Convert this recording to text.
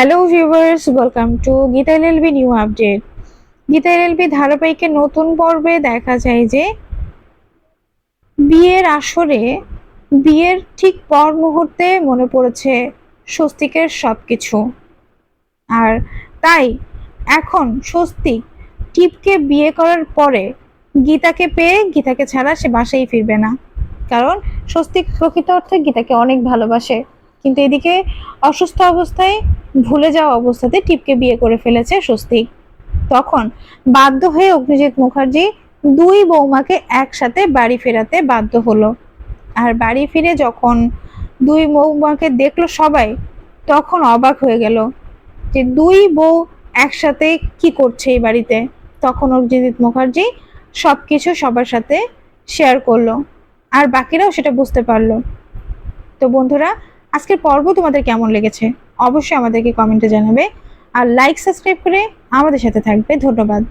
Hello viewers welcome to Geeta LLB new update Geeta LLB ধারাবাহিকের নতুন পর্বে দেখা যায় যে বিয়ের আসরে, বিয়ের ঠিক পর মুহূর্তে মনে পড়েছে স্বস্তিকের সব কিছু আর তাই এখন স্বস্তিক টিপকে বিয়ে করার পরে গীতাকে পেয়ে গীতাকে ছাড়া সে বাসায় ফিরবে না। কারণ স্বস্তিক প্রকৃত অর্থে গীতাকে অনেক ভালোবাসে। কিন্তু এদিকে অসুস্থ অবস্থায় ভুলে যাওয়া অবস্থাতে টিপকে বিয়ে করে ফেলেছে স্বস্তিক। তখন বাধ্য হয়ে অগ্নিজিৎ মুখার্জি দুই বৌমাকে একসাথে বাড়ি ফেরাতে বাধ্য হলো। আর বাড়ি ফিরে যখন দুই বৌমাকে দেখল সবাই, তখন অবাক হয়ে গেল যে দুই বউ একসাথে কি করছে এই বাড়িতে। তখন অগ্নিজিৎ মুখার্জি সব কিছু সবার সাথে শেয়ার করল। আর বাকিরাও সেটা বুঝতে পারল। তো বন্ধুরা আজকের পর্ব তোমাদের কেমন লেগেছে? অবশ্যই আমাদেরকে কমেন্টে জানাবে। আর লাইক সাবস্ক্রাইব করে আমাদের সাথে থাকবে। ধন্যবাদ।